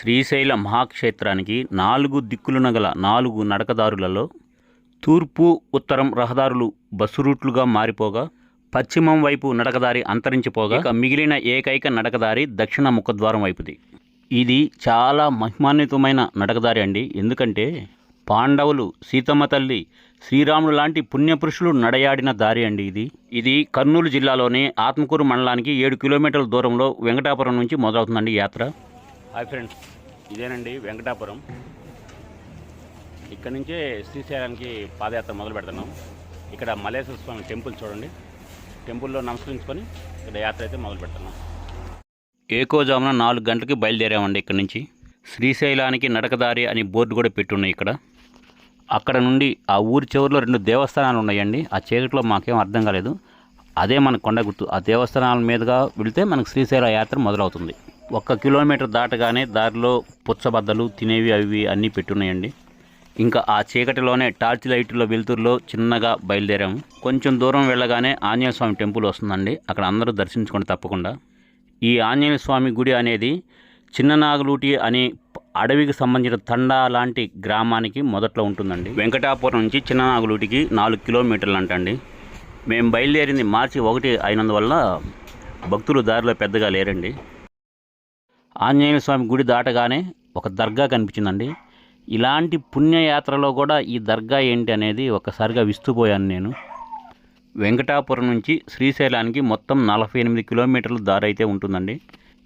శ్రీశైల మహాక్షేత్రానికి నాలుగు దిక్కులున గల నాలుగు నడకదారులలో తూర్పు ఉత్తరం రహదారులు బస్సు రూట్లుగా మారిపోగా పశ్చిమం వైపు నడకదారి అంతరించిపోగా ఇక మిగిలిన ఏకైక నడకదారి దక్షిణ ముఖద్వారం వైపుది. ఇది చాలా మహిమాన్వితమైన నడకదారి అండి. ఎందుకంటే పాండవులు సీతమ్మ తల్లి శ్రీరాములు లాంటి పుణ్యపురుషులు నడయాడిన దారి అండి ఇది. ఇది కర్నూలు జిల్లాలోని ఆత్మకూరు మండలానికి ఏడు కిలోమీటర్ల దూరంలో వెంకటాపురం నుంచి మొదలవుతుందండి యాత్ర. హాయ్ ఫ్రెండ్స్ ఇదేనండి వెంకటాపురం. ఇక్కడ నుంచే శ్రీశైలానికి పాదయాత్ర మొదలు పెడుతున్నాం ఇక్కడ మలేశ్వర స్వామి టెంపుల్ చూడండి. టెంపుల్లో నమస్కరించుకొని ఇక్కడ యాత్ర అయితే మొదలు పెడుతున్నాం ఏకోజామున నాలుగు గంటలకి బయలుదేరామండి ఇక్కడ నుంచి. శ్రీశైలానికి నడకదారి అని బోర్డు కూడా పెట్టున్నాయి ఇక్కడ. అక్కడ నుండి ఆ ఊరి చివరిలో రెండు దేవస్థానాలు ఉన్నాయండి. ఆ చీకట్లో మాకేం అర్థం కాలేదు. అదే మన కొండ గుర్తు. ఆ దేవస్థానాల మీదుగా వెళితే మనకు శ్రీశైల యాత్ర మొదలవుతుంది. ఒక్క కిలోమీటర్ దాటగానే దారిలో పుచ్చబద్దలు తినేవి అవి అన్నీ పెట్టున్నాయండి. ఇంకా ఆ చీకటిలోనే టార్చ్ లైట్లో వెలుతురులో చిన్నగా బయలుదేరాము. కొంచెం దూరం వెళ్ళగానే ఆంజనేయ స్వామి టెంపుల్ వస్తుందండి. అక్కడ అందరూ దర్శించుకోండి తప్పకుండా. ఈ ఆంజనేయ స్వామి గుడి అనేది చిన్ననాగులూటి అనే అడవికి సంబంధించిన తండా లాంటి గ్రామానికి మొదట్లో ఉంటుందండి. వెంకటాపురం నుంచి చిన్ననాగులూటికి నాలుగు కిలోమీటర్లు అంటండి. మేము బయలుదేరింది మార్చి ఒకటి అయినందువల్ల భక్తులు దారిలో పెద్దగా లేరండి. ఆంజనేయ స్వామి గుడి దాటగానే ఒక దర్గా కనిపించిందండి. ఇలాంటి పుణ్యయాత్రలో కూడా ఈ దర్గా ఏంటి అనేది ఒకసారిగా విస్తుపోయాను నేను. వెంకటాపురం నుంచి శ్రీశైలానికి మొత్తం నలభై ఎనిమిది కిలోమీటర్ల దారి అయితే ఉంటుందండి.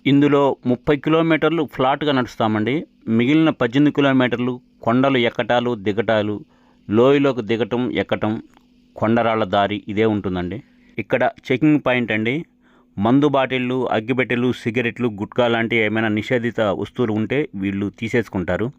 ఇందులో ముప్పై కిలోమీటర్లు ఫ్లాట్గా నడుస్తామండి. మిగిలిన పద్దెనిమిది కిలోమీటర్లు కొండలు ఎక్కటాలు దిగటాలు లోయలోకి దిగటం ఎక్కటం కొండరాళ్ళ దారి ఇదే ఉంటుందండి. ఇక్కడ చెకింగ్ పాయింట్ అండి. మందు బాటిళ్ళు అగ్గిపెట్టెలు సిగరెట్లు గుట్కా లాంటి ఏమైనా నిషేధిత వస్తువులు ఉంటే వీళ్ళు తీసేసుకుంటారు.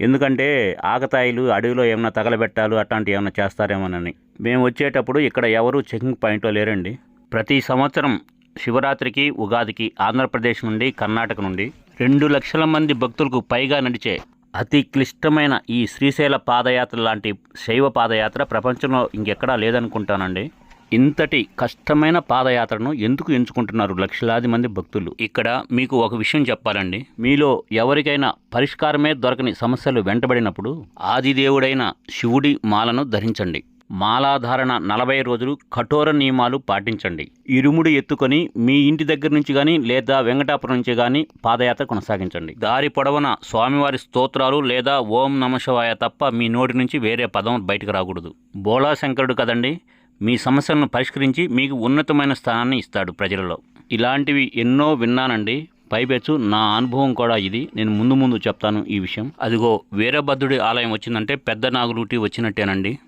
ఎందుకంటే ఆకతాయిలు అడవిలో ఏమైనా తగలబెట్టాలు అట్లాంటివి ఏమైనా చేస్తారేమోనని. మేము వచ్చేటప్పుడు ఇక్కడ ఎవరు చెకింగ్ పాయింట్లో లేరండి. ప్రతి సంవత్సరం శివరాత్రికి ఉగాదికి ఆంధ్రప్రదేశ్ నుండి కర్ణాటక నుండి రెండు లక్షల మంది భక్తులకు పైగా నడిచే అతి క్లిష్టమైన ఈ శ్రీశైల పాదయాత్ర లాంటి శైవ పాదయాత్ర ప్రపంచంలో ఇంకెక్కడా లేదనుకుంటానండి. ఇంతటి కష్టమైన పాదయాత్రను ఎందుకు ఎంచుకుంటున్నారు లక్షలాది మంది భక్తులు? ఇక్కడ మీకు ఒక విషయం చెప్పాలండి. మీలో ఎవరికైనా పరిష్కారమే దొరకని సమస్యలు వెంటబడినప్పుడు ఆదిదేవుడైన శివుడి మాలను ధరించండి. మాలాధారణ నలభై రోజులు కఠోర నియమాలు పాటించండి. ఇరుముడి ఎత్తుకొని మీ ఇంటి దగ్గర నుంచి కానీ లేదా వెంకటాపురం నుంచి కానీ పాదయాత్ర కొనసాగించండి. దారి పొడవున స్వామివారి స్తోత్రాలు లేదా ఓం నమశివాయ తప్ప మీ నోటి నుంచి వేరే పదం బయటకు రాకూడదు. బోళా శంకరుడు కదండి మీ సమస్యలను పరిష్కరించి మీకు ఉన్నతమైన స్థానాన్ని ఇస్తాడు ప్రజలలో. ఇలాంటివి ఎన్నో విన్నానండి. పైపెచ్చు నా అనుభవం కూడా ఇది. నేను ముందు ముందు చెప్తాను ఈ విషయం. అదిగో వీరభద్రుడి ఆలయం వచ్చిందంటే పెద్ద నాగులూటి వచ్చినట్టేనండి.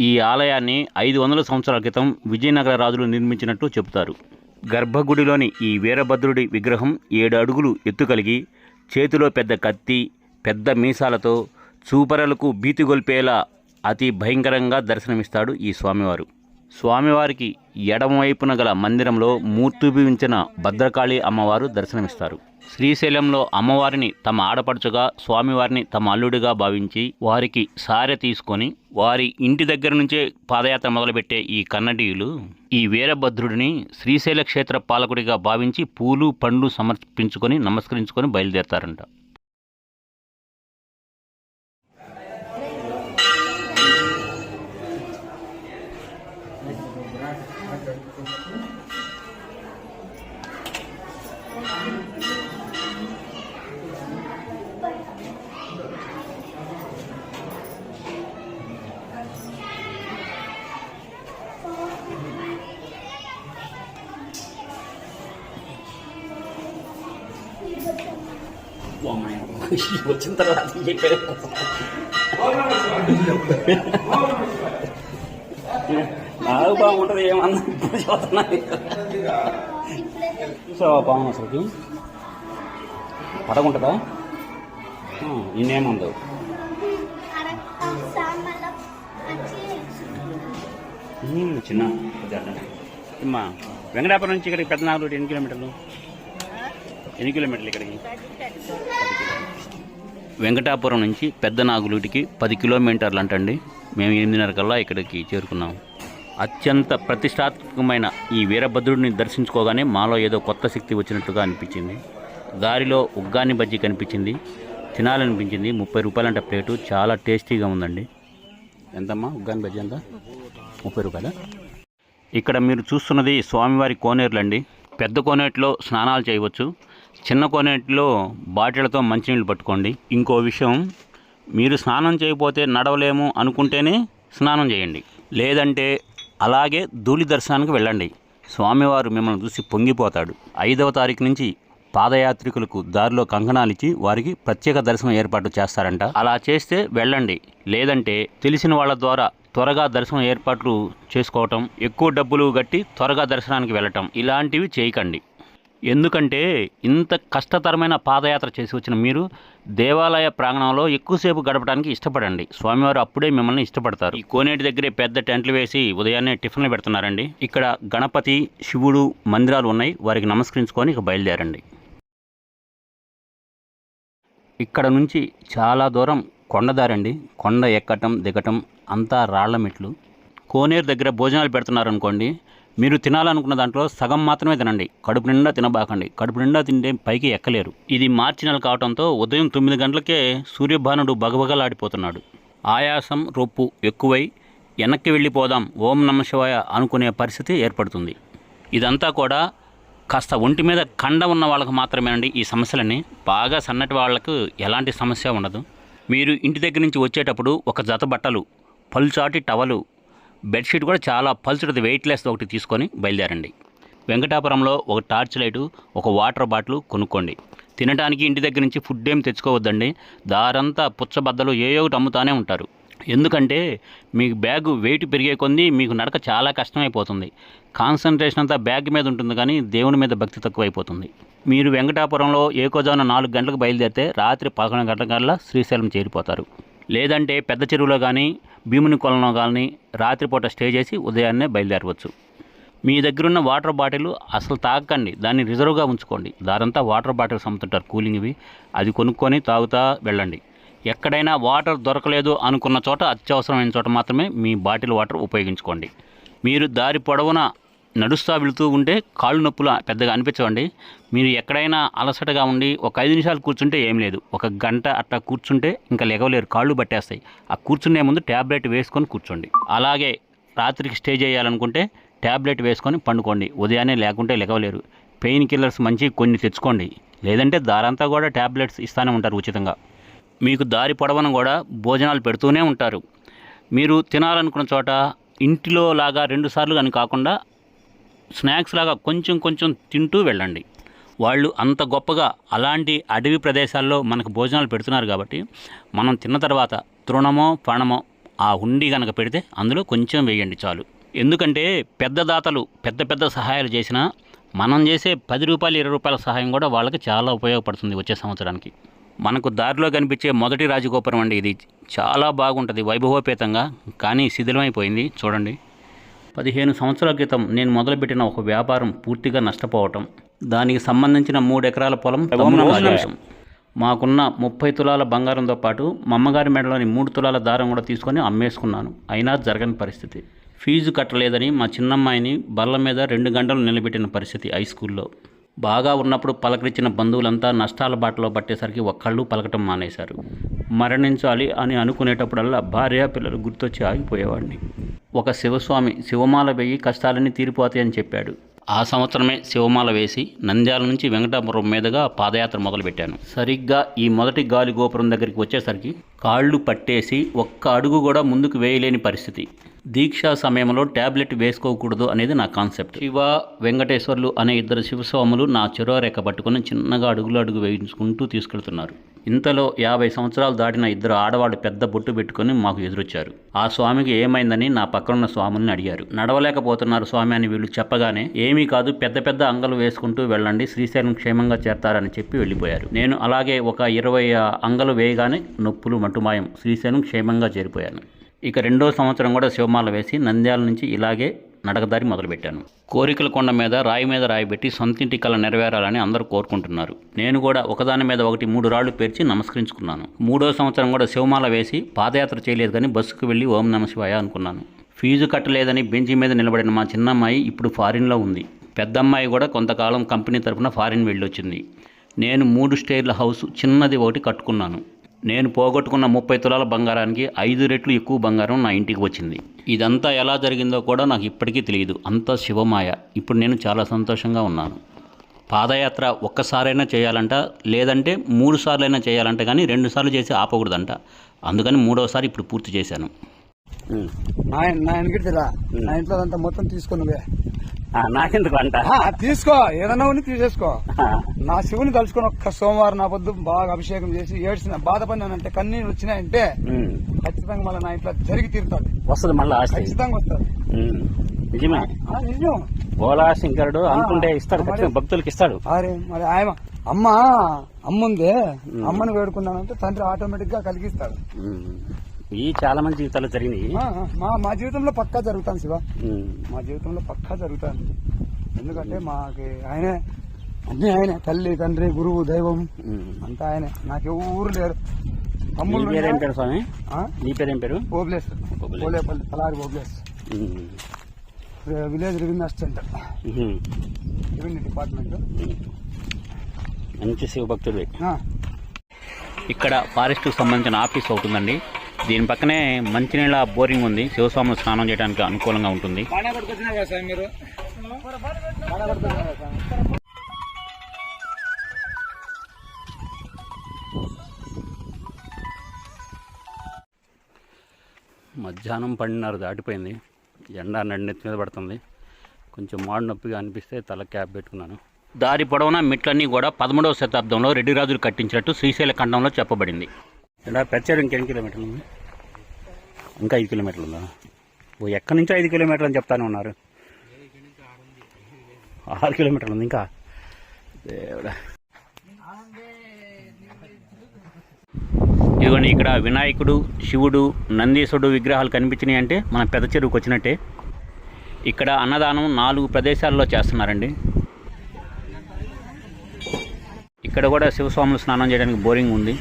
ఈ ఆలయాన్ని ఐదు వందల సంవత్సరాల క్రితం విజయనగర రాజులు నిర్మించినట్టు చెబుతారు. గర్భగుడిలోని ఈ వీరభద్రుడి విగ్రహం ఏడు అడుగులు ఎత్తు కలిగి చేతిలో పెద్ద కత్తి పెద్ద మీసాలతో చూపరలకు భీతిగొల్పేలా అతి భయంకరంగా దర్శనమిస్తాడు ఈ స్వామివారు. స్వామివారికి ఎడమవైపున గల మందిరంలో మూర్తిభవించిన భద్రకాళి అమ్మవారు దర్శనమిస్తారు. శ్రీశైలంలో అమ్మవారిని తమ ఆడపడుచుగా స్వామివారిని తమ అల్లుడిగా భావించి వారికి సారె తీసుకొని వారి ఇంటి దగ్గర నుంచే పాదయాత్ర మొదలుపెట్టే ఈ కన్నడీయులు ఈ వీరభద్రుడిని శ్రీశైల క్షేత్ర పాలకుడిగా భావించి పూలు పండ్లు సమర్పించుకొని నమస్కరించుకొని బయలుదేరతారంట. వచ్చిన తర్వాత చెప్పారు నాకు బాగుంటుంది ఏమన్నా? ఇప్పుడు చూస్తున్నా చూసావా బాగుంది అసలుకి పడకుంటుందా ఇన్నేముందో చిన్న. అమ్మా వెంకటాపురం నుంచి ఇక్కడికి పెద్ద నాగలూరు ఎన్ని కిలోమీటర్లు? ఎన్ని కిలోమీటర్లు ఇక్కడికి? వెంకటాపురం నుంచి పెద్ద నాగులూటికి పది కిలోమీటర్లు అంటండి. మేము ఎనిమిదిన్నర కల్లా ఇక్కడికి చేరుకున్నాం. అత్యంత ప్రతిష్టాత్మకమైన ఈ వీరభద్రుడిని దర్శించుకోగానే మాలో ఏదో కొత్త శక్తి వచ్చినట్టుగా అనిపించింది. దారిలో ఉగ్గాని బజ్జీ కనిపించింది. తినాలనిపించింది. ముప్పై రూపాయలంట ప్లేటు. చాలా టేస్టీగా ఉందండి. ఎంతమ్మా? ఉగ్గాని బజ్జీ ఎంత? ముప్పై రూపాయలా? ఇక్కడ మీరు చూస్తున్నది స్వామివారి కోనేరులండి. పెద్ద కోనేటిలో స్నానాలు చేయవచ్చు. చిన్న కోనేటిలో బాటిళ్ళతో మంచినీళ్ళు పట్టుకోండి. ఇంకో విషయం మీరు స్నానం చేయకపోతే నడవలేము అనుకుంటేనే స్నానం చేయండి. లేదంటే అలాగే ధూళి దర్శనానికి వెళ్ళండి. స్వామివారు మిమ్మల్ని చూసి పొంగిపోతాడు. ఐదవ తారీఖు నుంచి పాదయాత్రికులకు దారిలో కంకణాలు ఇచ్చి వారికి ప్రత్యేక దర్శనం ఏర్పాటు చేస్తారంట. అలా చేస్తే వెళ్ళండి. లేదంటే తెలిసిన వాళ్ళ ద్వారా త్వరగా దర్శనం ఏర్పాట్లు చేసుకోవటం ఎక్కువ డబ్బులు కట్టి త్వరగా దర్శనానికి వెళ్ళటం ఇలాంటివి చేయకండి. ఎందుకంటే ఇంత కష్టతరమైన పాదయాత్ర చేసి వచ్చిన మీరు దేవాలయ ప్రాంగణంలో ఎక్కువసేపు గడపడానికి ఇష్టపడండి. స్వామివారు అప్పుడే మిమ్మల్ని ఇష్టపడతారు. ఈ కోనేటి దగ్గరే పెద్ద టెంట్లు వేసి ఉదయాన్నే టిఫిన్లు పెడుతున్నారండి. ఇక్కడ గణపతి శివుడు మందిరాలు ఉన్నాయి. వారికి నమస్కరించుకొని ఇక బయలుదేరండి. ఇక్కడ నుంచి చాలా దూరం కొండదారండి కొండ ఎక్కటం దిగటం అంతా రాళ్ళ మెట్లు. కోనేరు దగ్గర భోజనాలు పెడుతున్నారనుకోండి. మీరు తినాలనుకున్న దాంట్లో సగం మాత్రమే తినండి. కడుపు నిండా తినబాకండి. కడుపు నిండా తింటే పైకి ఎక్కలేరు. ఇది మార్చి నెల కావడంతో ఉదయం తొమ్మిది గంటలకే సూర్యభానుడు బగబగలాడిపోతున్నాడు. ఆయాసం రొప్పు ఎక్కువై వెనక్కి వెళ్ళిపోదాం ఓం నమ శివాయ అనుకునే పరిస్థితి ఏర్పడుతుంది. ఇదంతా కూడా కాస్త ఒంటి మీద కండ ఉన్న వాళ్ళకు మాత్రమేనండి ఈ సమస్యలన్నీ. బాగా సన్నటి వాళ్ళకు ఎలాంటి సమస్య ఉండదు. మీరు ఇంటి దగ్గర నుంచి వచ్చేటప్పుడు ఒక జత బట్టలు పలుచాటి టవలు బెడ్షీట్ కూడా చాలా పల్చడిది వెయిట్లెస్ ఒకటి తీసుకొని బయలుదేరండి. వెంకటాపురంలో ఒక టార్చ్ లైటు ఒక వాటర్ బాటిల్ కొనుక్కోండి. తినడానికి ఇంటి దగ్గర నుంచి ఫుడ్ ఏం తెచ్చుకోవద్దండి. దారంతా పుచ్చబద్దలు ఏ ఒకటి అమ్ముతానే ఉంటారు. ఎందుకంటే మీకు బ్యాగ్ వెయిట్ పెరిగే కొంది మీకు నడక చాలా కష్టమైపోతుంది. కాన్సన్ట్రేషన్ అంతా బ్యాగ్ మీద ఉంటుంది కానీ దేవుని మీద భక్తి తక్కువైపోతుంది. మీరు వెంకటాపురంలో ఏకోజాన నాలుగు గంటలకు బయలుదేరితే రాత్రి పదకొండు గంటల కల్లా శ్రీశైలం చేరిపోతారు. లేదంటే పెద్ద చెరువులో కానీ భీముని కొలంలో కానీ రాత్రిపూట స్టే చేసి ఉదయాన్నే బయలుదేరవచ్చు. మీ దగ్గరున్న వాటర్ బాటిల్ అసలు తాగకండి. దాన్ని రిజర్వ్గా ఉంచుకోండి. దారంతా వాటర్ బాటిల్స్ అమ్ముతుంటారు కూలింగ్ ఇవి. అది కొనుక్కొని తాగుతా వెళ్ళండి. ఎక్కడైనా వాటర్ దొరకలేదు అనుకున్న చోట అత్యవసరమైన చోట మాత్రమే మీ బాటిల్ వాటర్ ఉపయోగించుకోండి. మీరు దారి పొడవునా నడుస్తూ వెళుతూ ఉంటే కాళ్ళు నొప్పులు పెద్దగా అనిపించవండి. మీరు ఎక్కడైనా అలసటగా ఉండి ఒక ఐదు నిమిషాలు కూర్చుంటే ఏం లేదు. ఒక గంట అట్లా కూర్చుంటే ఇంకా లెగవలేరు కాళ్ళు పట్టేస్తాయి. ఆ కూర్చునే ముందు ట్యాబ్లెట్ వేసుకొని కూర్చోండి. అలాగే రాత్రికి స్టే చేయాలనుకుంటే ట్యాబ్లెట్ వేసుకొని పండుకోండి. ఉదయాన్నే లేకుంటే లెగవలేరు పెయిన్ కిల్లర్స్ మంచి కొన్ని తెచ్చుకోండి. లేదంటే దారంతా కూడా ట్యాబ్లెట్స్ ఇస్తూనే ఉంటారు ఉచితంగా. మీకు దారి పొడవను కూడా భోజనాలు పెడుతూనే ఉంటారు. మీరు తినాలనుకున్న చోట ఇంటిలో లాగా రెండుసార్లు కానీ కాకుండా స్నాక్స్ లాగా కొంచెం కొంచెం తింటూ వెళ్ళండి. వాళ్ళు అంత గొప్పగా అలాంటి అడవి ప్రదేశాల్లో మనకు భోజనాలు పెడుతున్నారు కాబట్టి మనం తిన్న తర్వాత తృణమో పణమో ఆ ఉండి కనుక పెడితే అందులో కొంచెం వేయండి చాలు. ఎందుకంటే పెద్ద దాతలు పెద్ద పెద్ద సహాయాలు చేసినా మనం చేసే పది రూపాయలు ఇరవై రూపాయల సహాయం కూడా వాళ్ళకి చాలా ఉపయోగపడుతుంది వచ్చే సంవత్సరానికి. మనకు దారిలో కనిపించే మొదటి రాజగోపురం అండి ఇది. చాలా బాగుంటుంది వైభవోపేతంగా కానీ శిథిలమైపోయింది. చూడండి. పదిహేను సంవత్సరాల క్రితం నేను మొదలుపెట్టిన ఒక వ్యాపారం పూర్తిగా నష్టపోవటం. దానికి సంబంధించిన మూడు ఎకరాల పొలం మాకున్న ముప్పై తులాల బంగారంతో పాటు మా అమ్మగారి మెడలోని మూడు తులాల దారం కూడా తీసుకొని అమ్మేసుకున్నాను. అయినా జరగని పరిస్థితి. ఫీజు కట్టలేదని మా చిన్నమ్మాయిని బల్ల మీద రెండు గంటలు నిలబెట్టిన పరిస్థితి హై స్కూల్లో. బాగా ఉన్నప్పుడు పలకరించిన బంధువులంతా నష్టాల బాటలో పట్టేసరికి ఒక్కళ్ళు పలకటం మానేశారు. మరణించాలి అని అనుకునేటప్పుడల్లా భార్య పిల్లలు గుర్తొచ్చి ఆగిపోయేవాడిని. ఒక శివస్వామి శివమాల వెయ్యి కష్టాలన్నీ తీరిపోతాయని చెప్పాడు. ఆ సంవత్సరమే శివమాల వేసి నంద్యాల నుంచి వెంకటాపురం మీదుగా పాదయాత్ర మొదలుపెట్టాను. సరిగ్గా ఈ మొదటి గాలి గోపురం దగ్గరికి వచ్చేసరికి కాళ్ళు పట్టేసి ఒక్క అడుగు కూడా ముందుకు వేయలేని పరిస్థితి. దీక్షా సమయంలో ట్యాబ్లెట్ వేసుకోకూడదు అనేది నా కాన్సెప్ట్. శివ వెంకటేశ్వర్లు అనే ఇద్దరు శివస్వాములు నా చెరో రేఖ పట్టుకుని చిన్నగా అడుగులు అడుగు వేయించుకుంటూ తీసుకెళ్తున్నారు. ఇంతలో యాభై సంవత్సరాలు దాటిన ఇద్దరు ఆడవాళ్ళు పెద్ద బొట్టు పెట్టుకుని మాకు ఎదురొచ్చారు. ఆ స్వామికి ఏమైందని నా పక్కనున్న స్వాముల్ని అడిగారు. నడవలేకపోతున్నారు స్వామి అని వీళ్ళు చెప్పగానే ఏమీ కాదు పెద్ద పెద్ద అంగలు వేసుకుంటూ వెళ్ళండి శ్రీశైలం క్షేమంగా చేరతారని చెప్పి వెళ్ళిపోయారు. నేను అలాగే ఒక ఇరవై అంగలు వేయగానే నొప్పులు మటుమాయం శ్రీశైలం క్షేమంగా చేరిపోయాను. ఇక రెండో సంవత్సరం కూడా శివమాల వేసి నంద్యాల నుంచి ఇలాగే నడకదారి మొదలుపెట్టాను. కోరికల కొండ మీద రాయి మీద రాయి పెట్టి సొంతింటి కళ నెరవేరాలని అందరూ కోరుకుంటున్నారు. నేను కూడా ఒకదాని మీద ఒకటి మూడు రాళ్ళు పేర్చి నమస్కరించుకున్నాను. మూడో సంవత్సరం కూడా శివమాల వేసి పాదయాత్ర చేయలేదు కానీ బస్సుకు వెళ్ళి ఓం నమ శివాయ అనుకున్నాను. ఫీజు కట్టలేదని బెంచి మీద నిలబడిన మా చిన్నమ్మాయి ఇప్పుడు ఫారిన్లో ఉంది. పెద్దమ్మాయి కూడా కొంతకాలం కంపెనీ తరపున ఫారిన్ వెళ్ళొచ్చింది. నేను మూడు స్టేర్ల హౌస్ చిన్నది ఒకటి కట్టుకున్నాను. నేను పోగొట్టుకున్న ముప్పై తులాల బంగారానికి ఐదు రెట్లు ఎక్కువ బంగారం నా ఇంటికి వచ్చింది. ఇదంతా ఎలా జరిగిందో కూడా నాకు ఇప్పటికీ తెలియదు. అంతా శివమాయ. ఇప్పుడు నేను చాలా సంతోషంగా ఉన్నాను. పాదయాత్ర ఒక్కసారైనా చేయాలంట లేదంటే మూడు సార్లైనా చేయాలంట కానీ రెండు సార్లు చేసి ఆపకూడదంట. అందుకని మూడోసారి ఇప్పుడు పూర్తి చేశాను. నా ఇంట్లో అంతా మొత్తం తీసుకున్నవే నాకెందుకు అంట తీసుకో. ఏదన్నా ఉంది తీసేసుకో. నా శివుని తలుచుకొని ఒక్క సోమవారం నా పొద్దు బాగా అభిషేకం చేసి ఏడ్చిన బాధపడినానంటే కన్నీళ్ళు వచ్చినాయంటే ఖచ్చితంగా మళ్ళీ నా ఇంట్లో జరిగి తీరుతాది వస్తుంది మళ్ళీ ఖచ్చితంగా వస్తుంది. నిజమే. నిజం. అనుకుంటే ఇస్తాడు ఖచ్చితంగా భక్తులకి ఇస్తాడు. అరే మరి ఆయన అమ్మ అమ్ముంది. అమ్మని వేడుకున్నానంటే తండ్రి ఆటోమేటిక్గా కలిగిస్తాడు ఈ చాలా మంది జీవితాలు జరిగినాయి. మా మా జీవితంలో పక్కా జరుగుతాను శివ. మా జీవితంలో పక్కా జరుగుతాను ఎందుకంటే మాకి ఆయనే అన్ని ఆయనే. తల్లి తండ్రి గురువు దైవం. అంతా ఆయనే. నాకు ఎవరు లేరు. నీ తమ్ముళ్ళు పేరేం పేరు స్వామి? ఆ? నీ పేరేం పేరు? ఓబ్లేస్. ఓబ్లేస్. ఓలేపల్లి పలారి ఓబ్లేస్. ఉమ్. Village revenue um. Revenue department. మంచి శివభక్తుడు ఇక్కడ ఫారెస్ట్కి సంబంధించిన ఆఫీస్ ఉందండి. దీని పక్కనే మంచినీళ్ళ బోరింగ్ ఉంది. శివస్వాములు స్నానం చేయడానికి అనుకూలంగా ఉంటుంది. మధ్యాహ్నం పన్నెండున్నర దాటిపోయింది. ఎండ నడినెత్తి మీద పడుతుంది. కొంచెం మాడు నొప్పిగా అనిపిస్తే తల క్యాప్ పెట్టుకున్నాను. దారి పొడవునా మెట్లన్నీ కూడా పదమూడవ శతాబ్దంలో రెడ్డి రాజులు కట్టించినట్టు శ్రీశైల ఖండంలో చెప్పబడింది. ఇక్కడ పెచ్చాడు ఇంకెన్ని కిలోమీటర్లు ఉంది? ఇంకా ఐదు కిలోమీటర్లు ఉందా? ఓ ఎక్కడి నుంచి ఐదు కిలోమీటర్లు అని చెప్తానే ఉన్నారు. ఆరు కిలోమీటర్లు ఉంది ఇంకా? దేవుడా. ఇదిగోండి ఇక్కడ వినాయకుడు శివుడు నందీశుడు విగ్రహాలు కనిపించినాయి అంటే మన పెద్ద చెరువుకి వచ్చినట్టే. ఇక్కడ అన్నదానం నాలుగు ప్రదేశాల్లో చేస్తున్నారండి. ఇక్కడ కూడా శివస్వాములు స్నానం చేయడానికి బోరింగ్ ఉంది.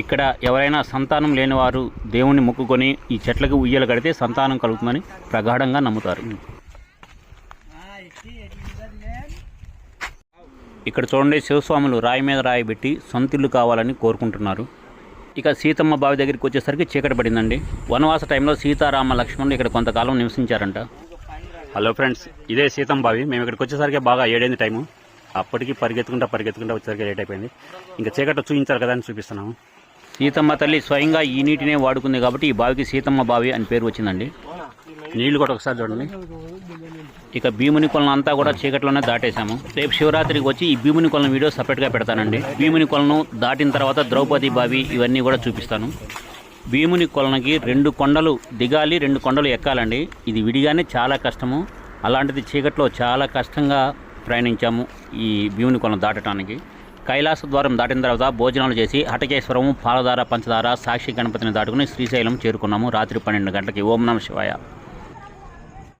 ఇక్కడ ఎవరైనా సంతానం లేనివారు దేవుణ్ణి మొక్కుకొని ఈ చెట్లకు ఉయ్యలు కడితే సంతానం కలుగుతుందని ప్రగాఢంగా నమ్ముతారు. ఇక్కడ చూడండి శివస్వాములు రాయి మీద రాయి పెట్టి సొంతిల్లు కావాలని కోరుకుంటున్నారు. ఇక సీతమ్మ బావి దగ్గరికి వచ్చేసరికి చీకటి పడిందండి. వనవాస టైంలో సీతారామ లక్ష్మణులు ఇక్కడ కొంతకాలం నివసించారంట. హలో ఫ్రెండ్స్ ఇదే సీతమ్మ బావి. మేము ఇక్కడికి వచ్చేసరికి బాగా ఏడైంది టైము. అప్పటికి పరిగెత్తుకుంటా పరిగెత్తుకుంటా వచ్చేసరికి లేట్ అయిపోయింది. ఇంకా చీకట్లో చూపించారు కదా అని చూపిస్తున్నాము. సీతమ్మ తల్లి స్వయంగా ఈ నీటినే వాడుకుంది కాబట్టి ఈ బావికి సీతమ్మ బావి అని పేరు వచ్చిందండి. నీళ్ళు కూడా ఒకసారి చూడండి. ఇక భీముని కొలను అంతా కూడా చీకట్లోనే దాటేశాము. రేపు శివరాత్రికి వచ్చి ఈ భీముని కొలను వీడియో సపరేట్గా పెడతానండి. భీముని కొలను దాటిన తర్వాత ద్రౌపది బావి ఇవన్నీ కూడా చూపిస్తాను. భీముని కొలనకి రెండు కొండలు దిగాలి రెండు కొండలు ఎక్కాలండి. ఇది విడిగానే చాలా కష్టము. అలాంటిది చీకట్లో చాలా కష్టంగా ప్రయాణించాము ఈ భీముని కొలను దాటడానికి కైలాస ద్వారం దాటిన తర్వాత భోజనాలు చేసి హటకేశ్వరం పాలధార పంచదార సాక్షి గణపతిని దాటుకుని శ్రీశైలం చేరుకున్నాము. రాత్రి పన్నెండు గంటలకి. ఓం నమ శివాయ.